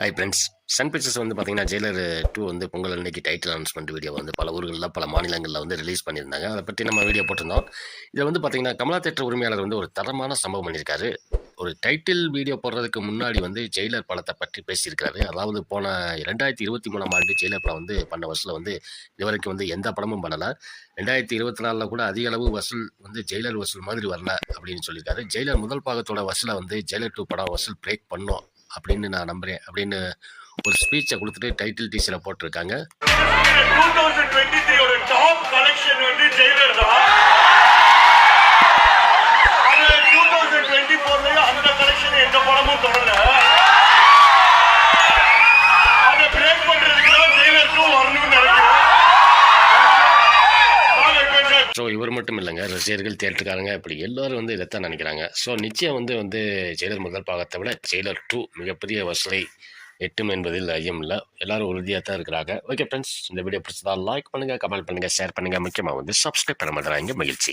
Hi friends Sun pictures வந்து பார்த்தீங்கன்னா Jailer two வந்து பொங்கல் அன்னைக்கு டைட்டில் அனௌன்ஸ்மெண்ட் வீடியோ வந்து பல ஊர்களில் பல மாநிலங்களில் வந்து ரிலீஸ் பண்ணியிருந்தாங்க. அதை பற்றி நம்ம வீடியோ போட்டிருந்தோம். இதில் வந்து பார்த்தீங்கன்னா கமலா தேட்டர் உரிமையாளர் வந்து ஒரு தரமான சம்பவம் பண்ணியிருக்காரு. ஒரு டைட்டில் வீடியோ போடுறதுக்கு முன்னாடி வந்து ஜெயிலர் படத்தை பற்றி பேசியிருக்காரு அதாவது போன ரெண்டாயிரத்தி இருபத்தி மூணாம் ஆண்டு ஜெயிலர் படம் வந்து பண்ண வசூலில் வந்து இதுவரைக்கும் வந்து எந்த படமும் பண்ணலை. ரெண்டாயிரத்தி இருபத்தி நாலில் கூட அதிக அளவு வசூல் வந்து ஜெயிலர் வசூல் மாதிரி வரல அப்படின்னு சொல்லியிருக்காரு. ஜெயிலர் முதல் பாகத்தோட வசூலை வந்து ஜெயிலர் டூ படம் வசூல் பிரேக் பண்ணோம் அப்படின்னு நான் நம்புறேன். அப்படின்னு ஒரு ஸ்பீச்சை கொடுத்துட்டு டைட்டில் டீச்சரை போட்டிருக்காங்க. டாப் ஸோ இவர் மட்டும் இல்லைங்க. ரசிகர்கள் தேட்டருக்காரங்க இப்படி எல்லோரும் வந்து இதைத்தான் நினைக்கிறாங்க. ஸோ நிச்சயம் வந்து வந்து ஜெயிலர் முதல் பாகத்தை விட ஜெயிலர் டூ மிகப்பெரிய வசூலை எட்டும் என்பதில் ஐயம் இல்லை. எல்லாரும் உறுதியாக தான் இருக்கிறாங்க. ஓகே ஃப்ரெண்ட்ஸ் இந்த வீடியோ பிடிச்சதா லைக் பண்ணுங்கள் கமெண்ட் பண்ணுங்கள் ஷேர் பண்ணுங்கள் முக்கியமாக வந்து சப்ஸ்கிரைப் பண்ண மாட்டேறாங்க மகிழ்ச்சி.